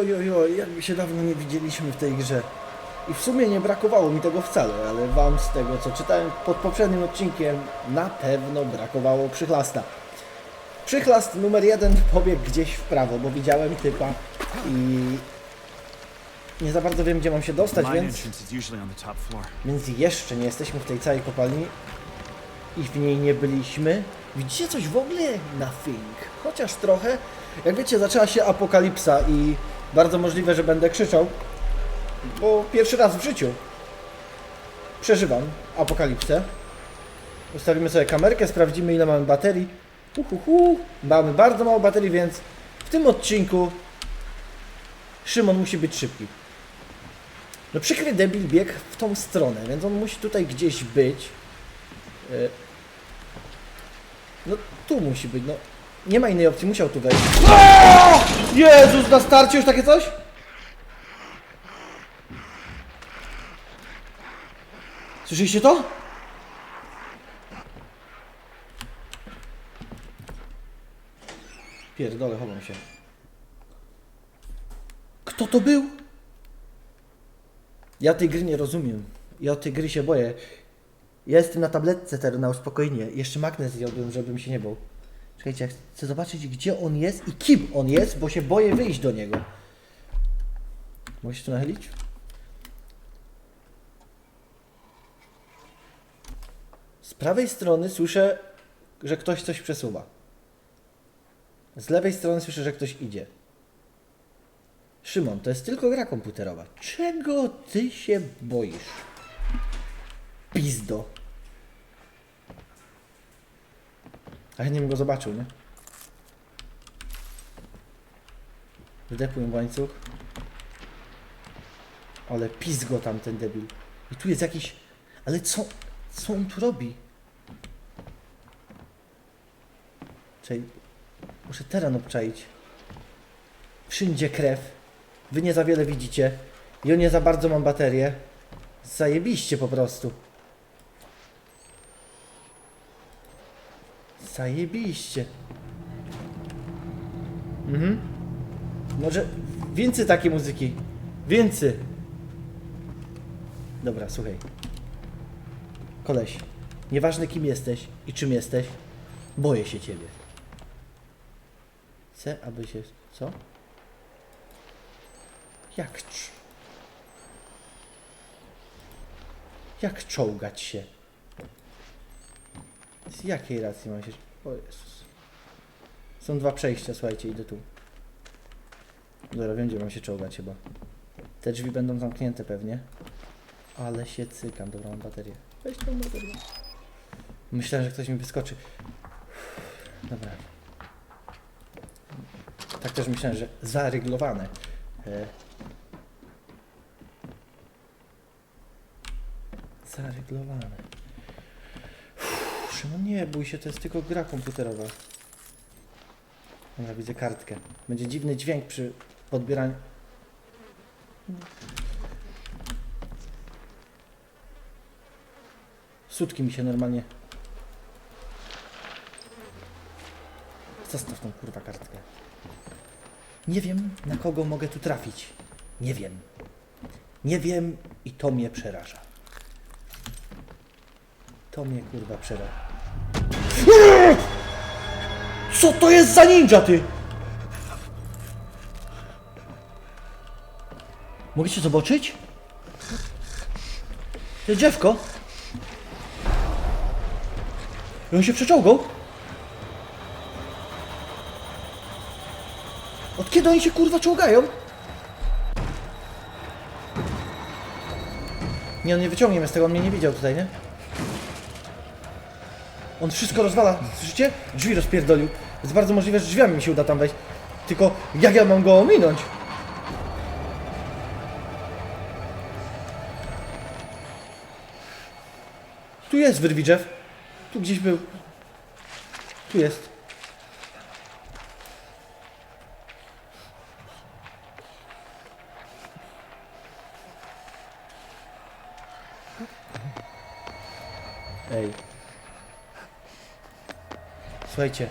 oj, oj, oj, jakby się dawno nie widzieliśmy w tej grze. I w sumie nie brakowało mi tego wcale, ale wam z tego co czytałem pod poprzednim odcinkiem na pewno brakowało przychlasta. Przychlast numer jeden pobiegł gdzieś w prawo, bo widziałem typa i nie za bardzo wiem gdzie mam się dostać, więc, więc jeszcze nie jesteśmy w tej całej kopalni i w niej nie byliśmy. Widzicie coś w ogóle? Nothing. Chociaż trochę. Jak wiecie, zaczęła się apokalipsa i bardzo możliwe, że będę krzyczał, bo pierwszy raz w życiu przeżywam apokalipsę. Ustawimy sobie kamerkę, sprawdzimy ile mamy baterii. Uhuhu. Mamy bardzo mało baterii, więc w tym odcinku Szymon musi być szybki. No przykry debil biegł w tą stronę, więc on musi tutaj gdzieś być. E, No tu musi być, no. Nie ma innej opcji, musiał tu wejść. O! Jezus, na starcie już takie coś? Słyszeliście to? Pierdolę, chowam się. Kto to był? Ja tej gry nie rozumiem. Ja tej gry się boję. Ja jestem na tabletce teraz na uspokojenie. Jeszcze magnes zjadłem, żebym się nie bał. Czekajcie, ja chcę zobaczyć, gdzie on jest i kim on jest, bo się boję wyjść do niego. Mogę się tu nachylić? Z prawej strony słyszę, że ktoś coś przesuwa. Z lewej strony słyszę, że ktoś idzie. Szymon, to jest tylko gra komputerowa. Czego ty się boisz? Pizdo. A chętnie bym go zobaczył, nie? Wdepuję w łańcuch. Ale pizgo tam ten debil. I tu jest jakiś... Ale co... Co on tu robi? Czyli... Muszę teren obczaić. Wszędzie krew. Wy nie za wiele widzicie. Ja nie za bardzo mam baterię. Zajebiście po prostu. Zajebiście. Mhm. Może więcej takiej muzyki. Więcej. Dobra, słuchaj. Koleś, nieważne kim jesteś i czym jesteś, boję się ciebie. Chcę, aby się... Co? Jak. Jak czołgać się? Z jakiej racji mam się... O Jezus. Są dwa przejścia, słuchajcie, idę tu. Dobra, wiem gdzie mam się czołgać chyba. Te drzwi będą zamknięte pewnie. Ale się cykam, dobra, mam baterię. Weź tą baterię. Myślałem, że ktoś mi wyskoczy. Dobra. Tak też myślałem, że zaryglowane. E... Zaryglowane. Szymon, nie bój się, to jest tylko gra komputerowa. Dobra, widzę kartkę. Będzie dziwny dźwięk przy podbieraniu. Sutki mi się normalnie. Zostaw tą kurwa kartkę. Nie wiem, na kogo mogę tu trafić. Nie wiem. Nie wiem i to mnie przeraża. To mnie kurwa przeraża. Co to jest za ninja, ty? Mogę cię zobaczyć? Jest drzewko. I on się przeczołgał? Od kiedy oni się kurwa czołgają? Nie, on nie wyciągnie mnie z tego, on mnie nie widział tutaj, nie? On wszystko rozwala, słyszycie? Drzwi rozpierdolił. Jest bardzo możliwe, że drzwiami mi się uda tam wejść. Tylko jak ja mam go ominąć? Tu jest wyrwi drzew. Tu gdzieś był. Tu jest. Ej. Słuchajcie.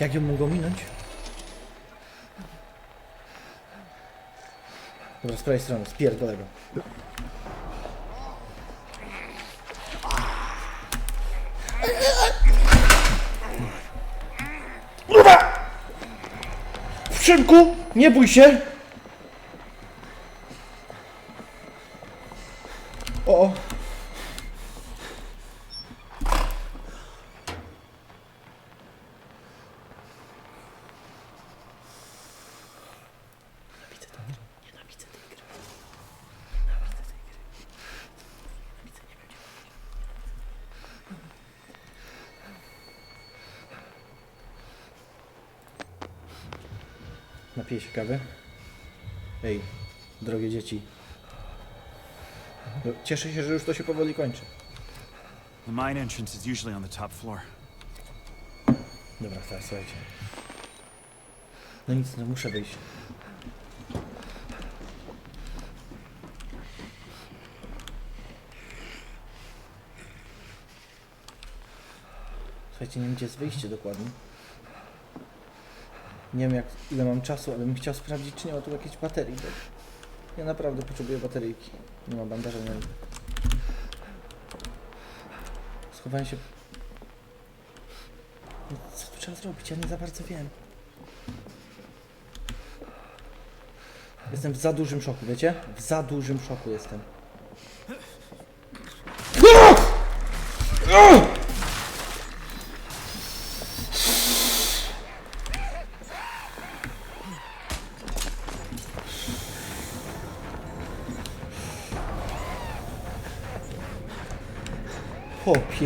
Jak ją mogę minąć? Dobra, z prawej strony, spierdolę go. Kurwa! Przymku, nie bój się! O, o. Nienawidzę tej gry. Nienawidzę tej gry. Nienawidzę tej gry. Nienawidzę, nie będzie. Napiję się kawy. Ej, drogie dzieci. No, Cieszę się, że już to się powoli kończy. The mine entrance is usually on the top floor. Dobra, teraz słuchajcie. No nic, no muszę wyjść. Słuchajcie, nie wiem gdzie jest wyjście dokładnie. Nie wiem jak, ile mam czasu, ale bym chciał sprawdzić, czy nie ma tu jakiejś baterii, bo ja naprawdę potrzebuję bateryjki. Nie ma bandaża, nie Schowałem się Co tu trzeba zrobić? Ja nie za bardzo wiem. Jestem w za dużym szoku, wiecie? W za dużym szoku jestem. O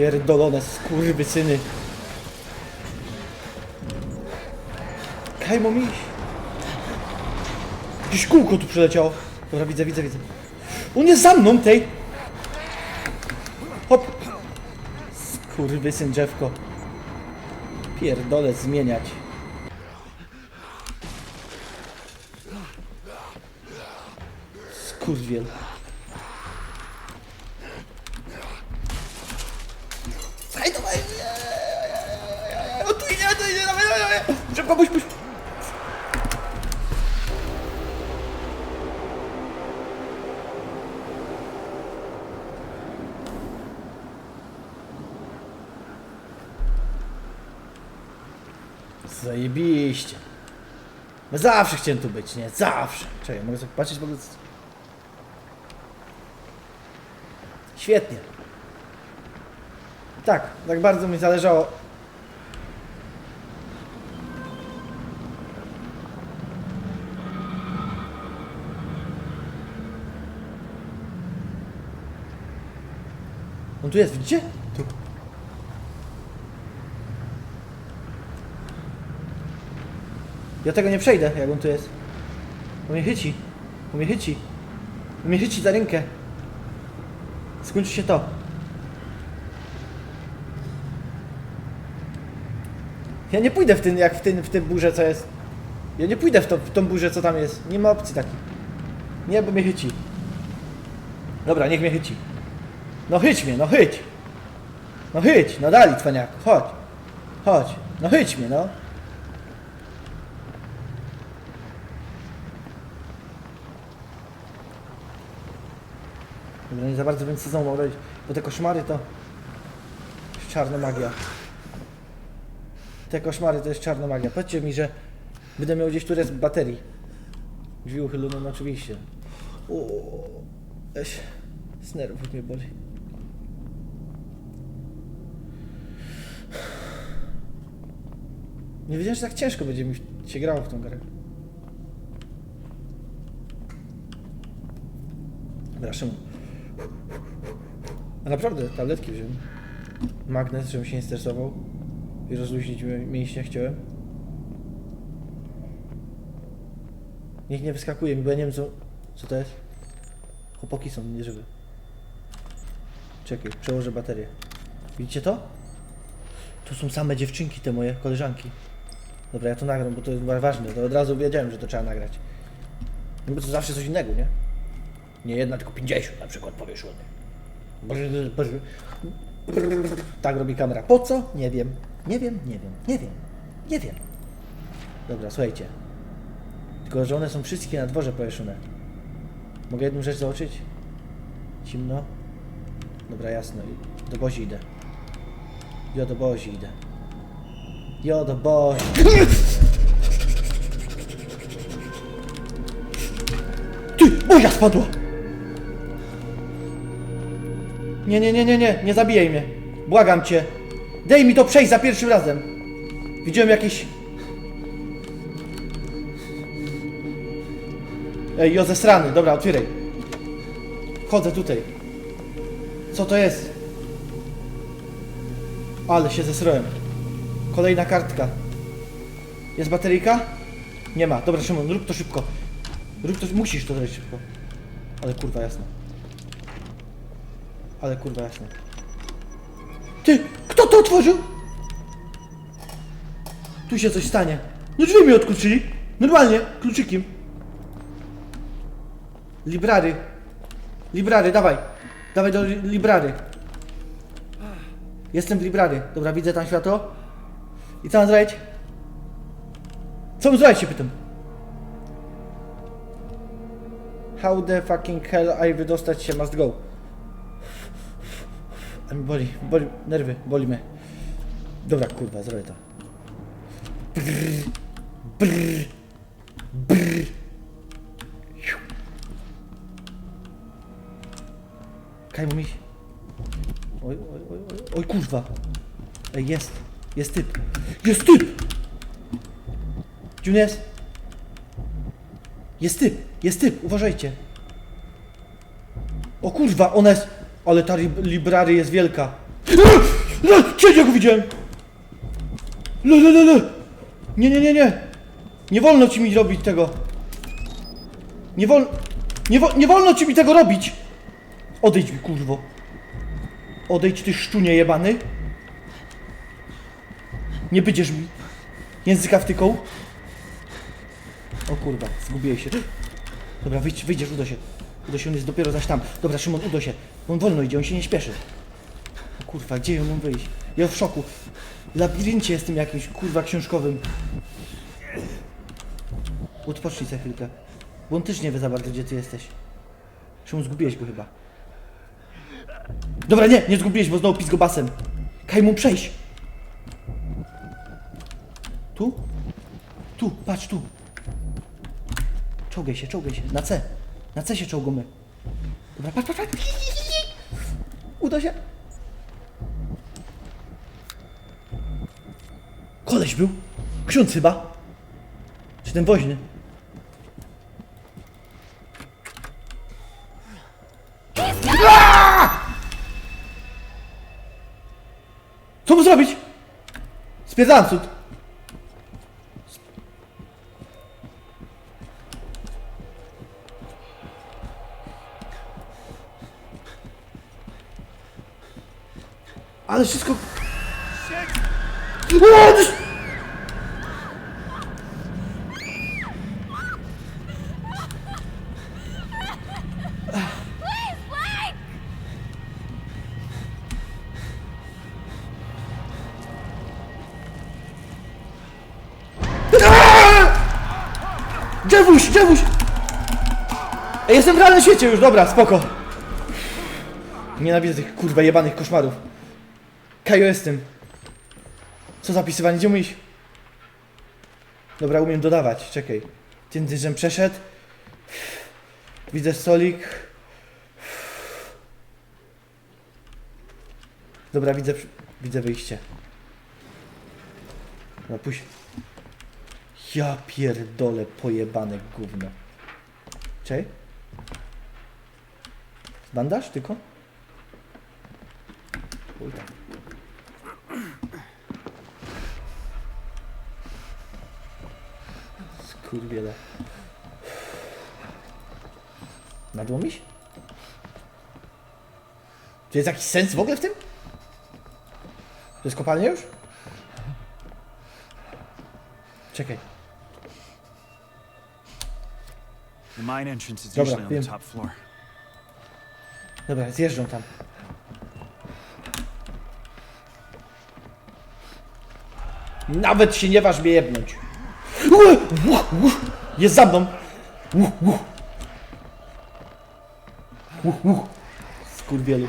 pierdolone skurwysyny. Kaj, mam iść. Jakieś kółko tu przyleciało. Dobra, widzę, widzę, widzę. On jest za mną, tej! Hop! Skurwysyn drzewko. Pierdolę zmieniać. Skurwiel. No zawsze chciałem tu być, nie? Zawsze. Czekaj, mogę sobie patrzeć w ogóle... Świetnie. Tak, tak bardzo mi zależało. On tu jest, widzicie? Tu. Ja tego nie przejdę, jak on tu jest. On mnie chyci. On mnie chyci. On mnie chyci za rękę. Skończy się to. Ja nie pójdę w tym, jak w tym, w tym burze, co jest. Ja nie pójdę w, to, w tą burzę, co tam jest. Nie ma opcji takiej. Nie, bo mnie chyci. Dobra, niech mnie chyci. No chyć mnie, no chyć. No chyć, no dali, cwaniaku, chodź. Chodź, no chyć mnie, no. Dobra, nie za bardzo więcej sezonu robić, bo te koszmary to... czarna magia. Te koszmary to jest czarna magia. Powiedzcie mi, że będę miał gdzieś tu rest baterii. Drzwi uchylone, no oczywiście. O, eś, z nerwów mnie boli. Nie wiedziałem, że tak ciężko będzie mi się grało w tą grę. Dobra, Szymon. Naprawdę, tabletki wziąłem. Magnes, żebym się nie stresował. I rozluźnić mi- mięśnie chciałem. Niech nie wyskakuje mi, bo ja nie wiem co... Co to jest? Chłopaki są nieżywe. Czekaj, przełożę baterię. Widzicie to? Tu są same dziewczynki te moje, koleżanki. Dobra, ja to nagram, bo to jest wa- ważne. To od razu wiedziałem, że to trzeba nagrać. No bo to zawsze coś innego, nie? Nie jedna, tylko 50 na przykład powieszony. Brr, brr. Tak robi kamera. Po co? Nie wiem. Nie wiem, nie wiem, nie wiem. Nie wiem. Dobra, słuchajcie. Tylko, że one są wszystkie na dworze powieszone. Mogę jedną rzecz zobaczyć? Zimno? Dobra, jasno. Do Bozi idę. Ja do Bozi idę. Ja do Bozi. Ty! Bozia spadła! Nie, nie, nie, nie, nie, nie zabijaj mnie. Błagam cię. Daj mi to przejść za pierwszym razem. Widziałem jakieś... Ej, jo zesrany. Dobra, otwieraj. Chodzę tutaj. Co to jest? Ale się zesrołem. Kolejna kartka. Jest bateryjka? Nie ma. Dobra, Szymon, rób to szybko. Rób to, musisz to zrobić szybko. Ale kurwa jasne. Ale kurwa jasne. Ty, kto to otworzył? Tu się coś stanie. No drzwi mi odkluczyli. Normalnie, kluczykiem. Library. Library, dawaj. Dawaj do li- library. Jestem w library. Dobra, widzę tam światło. I co mam zrobić? Co mam zrobić się pytam? How the fucking hell I wydostać się must go? A mi boli, boli, nerwy, boli mnie. Dobra, kurwa, zrobię to. Brrr, brrr, brrr. Kaj mu miś. Oj, oj, oj, oj, oj, kurwa. Ej, jest, jest typ. Jest typ! Gdzie jest? Jest typ, jest typ, uważajcie. O kurwa, ona jest... Ale ta lib- library jest wielka. Kiedy go widziałem? Le, le, le, le. Nie, nie, nie, nie. Nie wolno ci mi robić tego. Nie wolno... Nie, wo... nie wolno ci mi tego robić. Odejdź mi, kurwo. Odejdź, ty szczunie jebany. Nie będziesz mi języka wtykał. O kurwa, zgubiłeś się. Dobra, wyjdź, wyjdziesz, uda się. Uda się, on jest dopiero zaś tam. Dobra, Szymon, uda się. On wolno idzie, on się nie śpieszy. O kurwa, gdzie ja mam wyjść? Ja w szoku. W labiryncie jestem jakimś, kurwa, książkowym. Odpocznij za chwilkę. Bo on też nie wie za bardzo, gdzie ty jesteś. Szymon, zgubiłeś go chyba. Dobra, nie, nie zgubiłeś, bo znowu pizgo basem. Kaj mu przejść. Tu? Tu, patrz tu. Czołgaj się, czołgaj się. Na C. Na C się czołgamy. Dobra, patrz, patrz, patrz. Uda się. Koleś był. Ksiądz chyba. Czy ten woźny? Co mu zrobić? Spierdalam cud. Ale wszystko... Dziewuś, dziewuś! Ej, jestem w realnym świecie już, dobra, spoko. Nienawidzę tych kurwa jebanych koszmarów. Kajo jestem. Co zapisywanie? Gdzie mu? Dobra, umiem dodawać, czekaj. Tym dyżem przeszedł. Widzę stolik. Dobra, widzę, widzę wyjście. Dobra, pójdź. Ja pierdolę pojebane gówno. Czej? Bandaż tylko? Tam. Skurwiele. Nadłomiś? Czy jest jakiś sens w ogóle w tym? To jest kopalnia już? Czekaj. The mine entrance is Dobra, usually on the wiem. top floor. Dobra, zjeżdżą tam. Nawet się nie waż mnie jebnąć. Jest za mną. Skurwielu.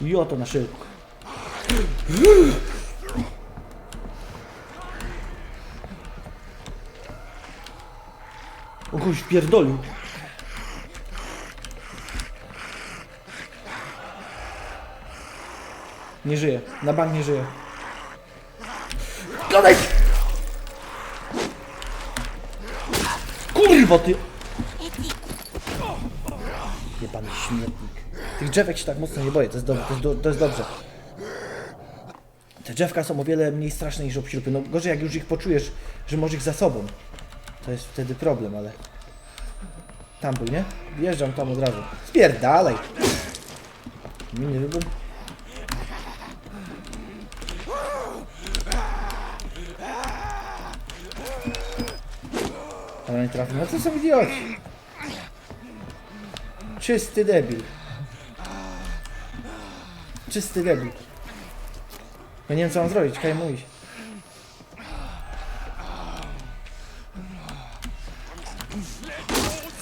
I oto na szybko. O kogoś pierdolił. Nie żyje. Na bank nie żyje. Gadaj! Kurwa ty! Jebany śmietnik. Tych drzewek się tak mocno nie boję, to jest, dobre, to jest, do, to jest dobrze. Te drzewka są o wiele mniej straszne niż obśrupy. No gorzej jak już ich poczujesz, że masz ich za sobą. To jest wtedy problem, ale... Tam był, nie? Wjeżdżam tam od razu. Spierdalaj! Mini wybór. Ale nie trafił. No to są idioci. Czysty debil. Czysty debil. Ja nie wiem co mam zrobić, kaj mu iść.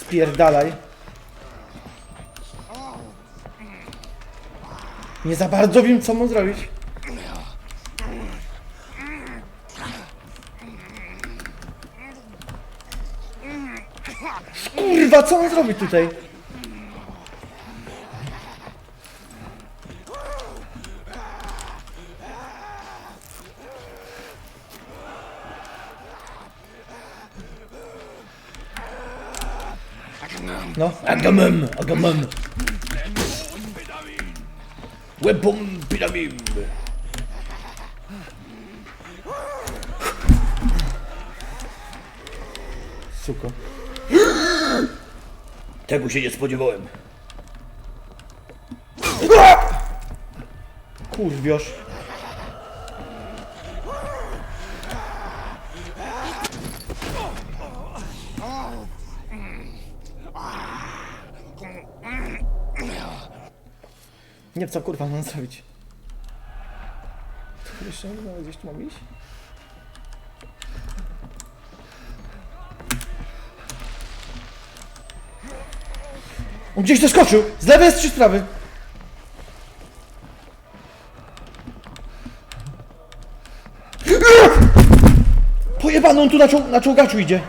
Spierdalaj. Nie za bardzo wiem co mam zrobić. Kurwa, co on zrobi tutaj? No, Agamem, Agamem. Weapon Pyramid. Suko. Tego się nie spodziewałem. Kurwiosz. Nie co kurwa mam zrobić. Tu jeszcze nie gdzieś mam iść? On gdzieś doskoczył! Z lewej jest czy z prawej? Pojebany, on tu na, czoł na czołgaczu idzie.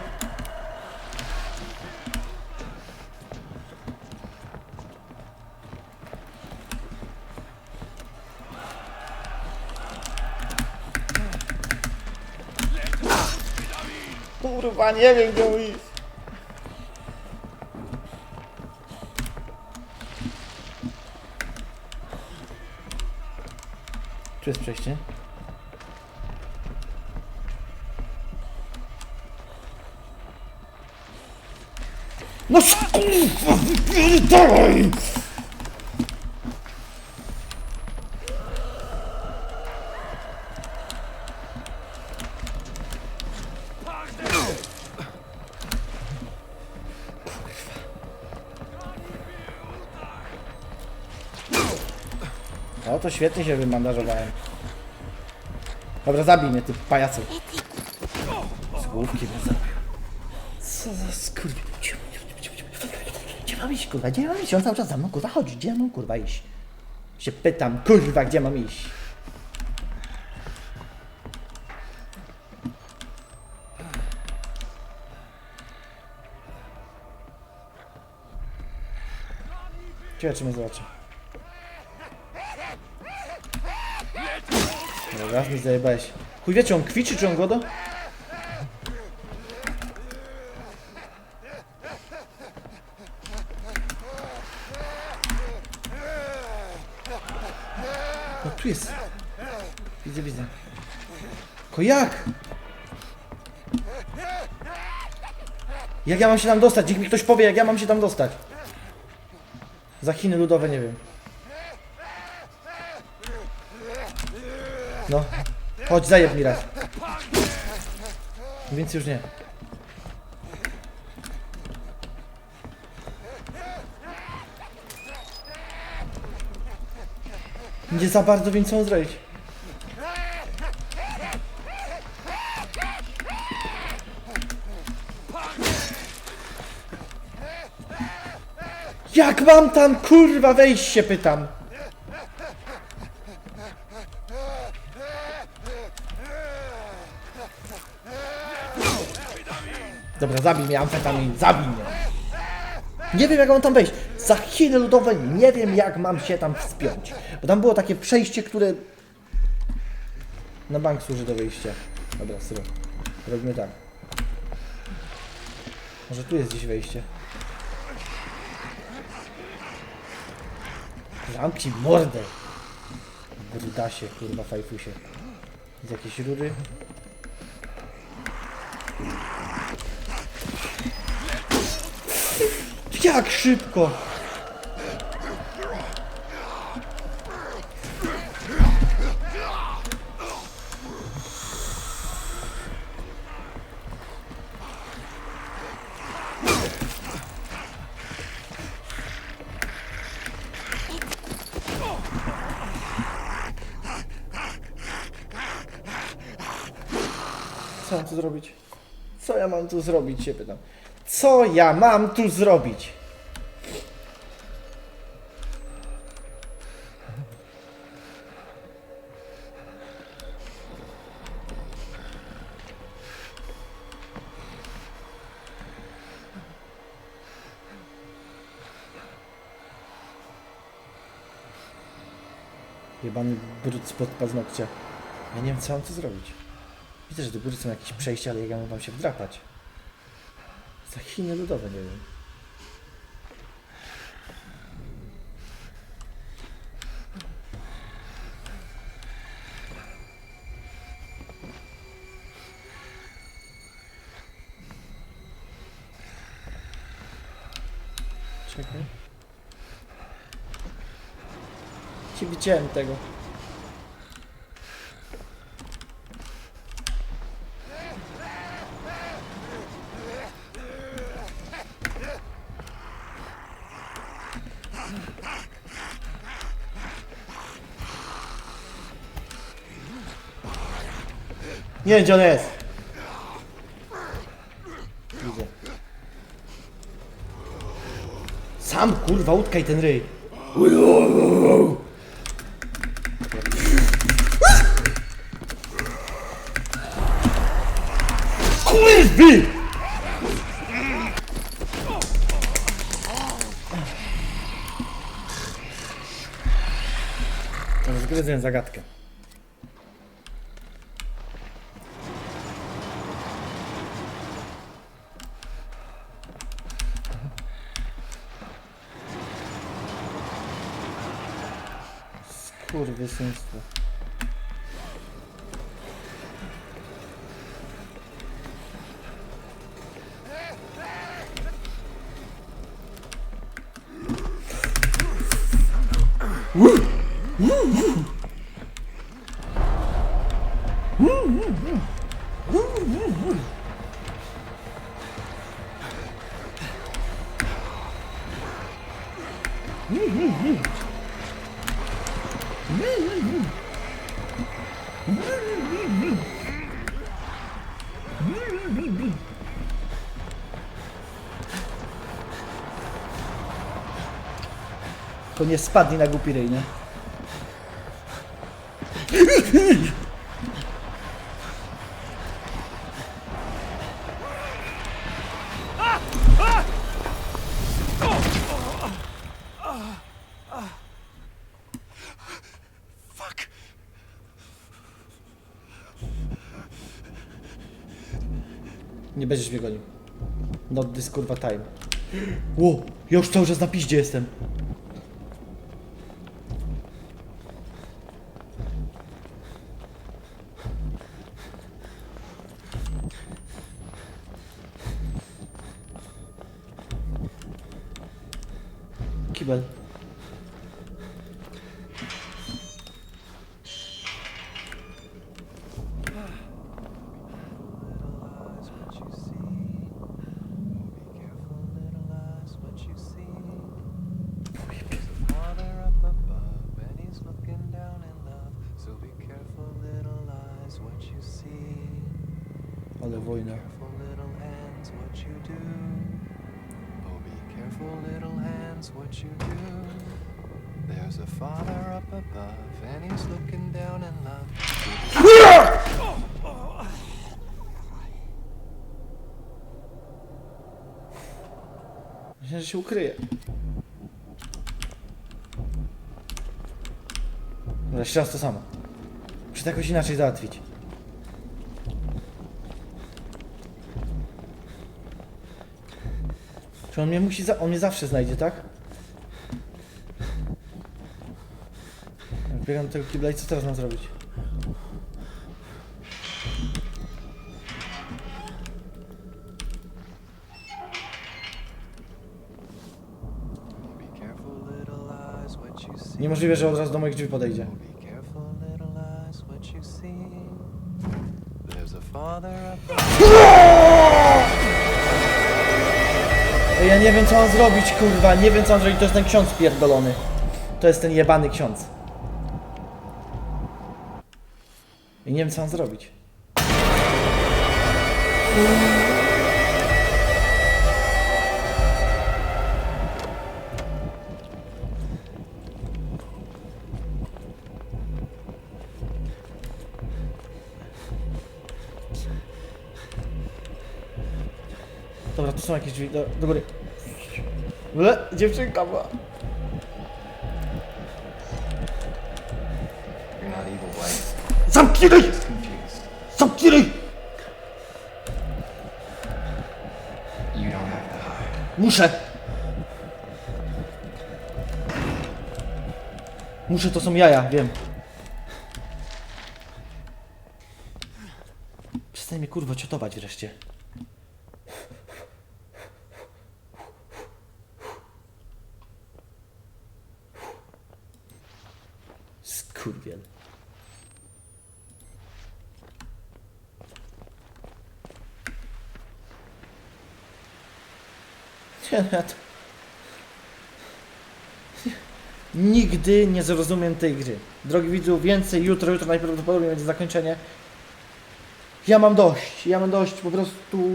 Kurwa, nie wiem gdzie mu Tu jest przejście. No kurwa, wypierdalaj! Świetnie się wymandażowałem. Dobra, zabij mnie, ty pajacu. Z główki mnie zabił. Co za skurwi... Gdzie, mam iść, kurwa? Gdzie mam iść? On cały czas za mną, kurwa, chodzi. Gdzie mam, kurwa, iść? Się pytam, kurwa, gdzie mam iść? Ciekawe, czy mnie zobaczy. Dobra, mi zajebałeś. Chuj wie, czy on kwiczy, czy on godo? No tu jest. Widzę, widzę. Ko jak? Jak ja mam się tam dostać? Niech mi ktoś powie, jak ja mam się tam dostać. Za Chiny ludowe nie wiem. No. Chodź, zajeb mi raz. Więc już nie. Nie za bardzo wiem co zrobić. Jak mam tam kurwa wejść się pytam. Dobra, zabij mnie amfetamin, zabij mnie. Nie wiem jak mam tam wejść. Za Chiny ludowe nie wiem jak mam się tam wspiąć. Bo tam było takie przejście, które na bank służy do wyjścia. Dobra, syro. Robimy tak. Może tu jest gdzieś wejście. Zamknij mordę. Brudasie, kurwa, fajfusie. Jest jakieś rury? Jak szybko! Co mam tu zrobić? Co ja mam tu zrobić, się pytam. Co ja mam tu zrobić? Jebany brud spod paznokcia. Ja nie wiem, co mam tu zrobić. Widzę, że do góry są jakieś przejścia, ale jak ja mam się wdrapać? Za Chiny ludowe, nie wiem. Czekaj. Nie widziałem tego. Nie wiem, gdzie on jest. Widzę. Sam kurwa, utkaj ten ryj. Kurwy! Rozgryzę zagadkę. Skurwysyństwo. To nie spadnie na głupi ryj, nie? Nie będziesz mnie gonił. Not this kurwa time. Ło, ja już cały czas na piździe jestem. There's a father up above, and he's looking down in love. Myślę, że się ukryje. Dobra, jeszcze raz to samo. Muszę to jakoś inaczej załatwić. Czy on mnie musi, za... on mnie zawsze znajdzie, tak? Biegam do tego kibla i co teraz mam zrobić? Niemożliwe, że od razu do moich drzwi podejdzie. Ja nie wiem co mam zrobić, kurwa, nie wiem co mam zrobić, to jest ten ksiądz pierdolony. To jest ten jebany ksiądz. I nie wiem co mam zrobić. Dobra, tu są jakieś drzwi, do, do góry. Le, dziewczynka była. To hide. Muszę! Muszę, to są jaja, wiem. Przestań mnie kurwa ciotować wreszcie. Skurwiel. Ja to... Nigdy nie zrozumiem tej gry. Drogi widzu, więcej jutro, jutro najprawdopodobniej będzie zakończenie. Ja mam dość, ja mam dość, po prostu...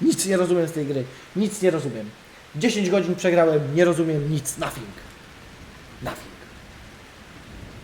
Nic nie rozumiem z tej gry. Nic nie rozumiem. 10 godzin przegrałem, nie rozumiem nic, nothing.